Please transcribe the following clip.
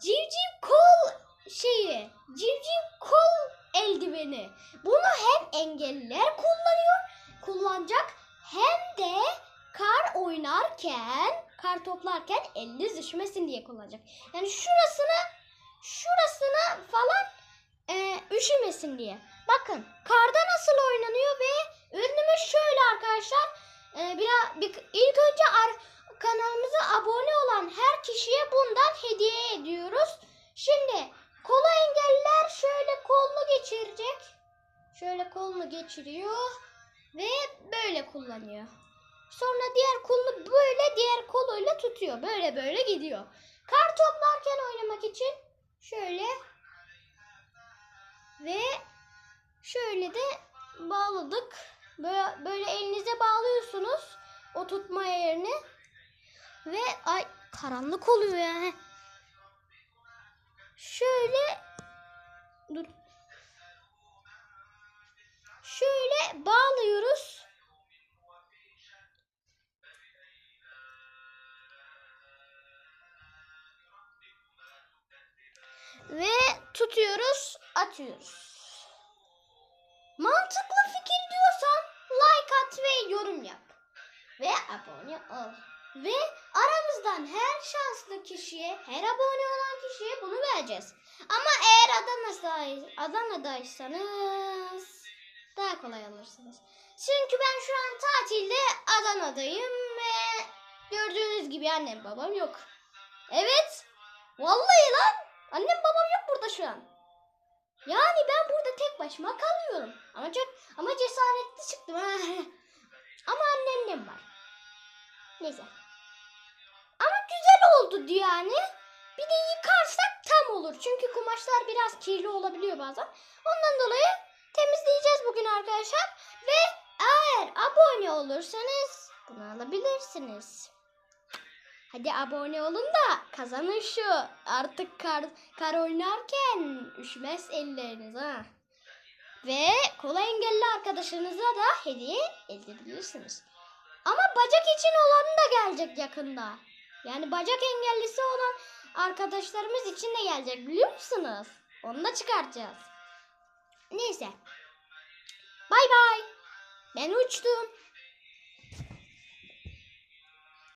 civciv kol şeyi, civciv kol eldiveni. Bunu hem engelliler kullanıyor, kullanacak hem de kar oynarken, kar toplarken eliniz düşmesin diye kullanacak. Yani şurasını, şurasını falan e, üşümesin diye. Bakın karda nasıl oynanıyor ve önümüz şöyle arkadaşlar. E, biraz, bir, ilk önce Kolunu geçiriyor ve böyle kullanıyor. Sonra diğer kolunu böyle diğer koluyla tutuyor. Böyle böyle gidiyor. Kar toplarken oynamak için şöyle ve şöyle de bağladık. Böyle, böyle elinize bağlıyorsunuz o tutma yerini ve ay karanlık oluyor yani. Şöyle tutuyoruz, atıyoruz. Mantıklı fikir diyorsan like at ve yorum yap. Ve abone ol. Ve aramızdan her şanslı kişiye, her abone olan kişiye bunu vereceğiz. Ama eğer Adana'da, Adana'daysanız daha kolay alırsınız. Çünkü ben şu an tatilde Adana'dayım ve gördüğünüz gibi annem babam yok. Evet. Vallahi lan. Annem an. Yani ben burada tek başıma kalıyorum. Ama çok ama cesaretli çıktım. ama annem var. Neyse. Ama güzel oldu yani. Bir de yıkarsak tam olur. Çünkü kumaşlar biraz kirli olabiliyor bazen. Ondan dolayı temizleyeceğiz bugün arkadaşlar. Ve eğer abone olursanız bunu alabilirsiniz. Hadi abone olun da kazanın şu. Artık kar, kar oynarken üşümez elleriniz ha. Ve kola engelli arkadaşınıza da hediye edebilirsiniz. Ama bacak için olanı da gelecek yakında. Yani bacak engellisi olan arkadaşlarımız için de gelecek biliyor musunuz? Onu da çıkartacağız. Neyse. Bay bay. Ben uçtum.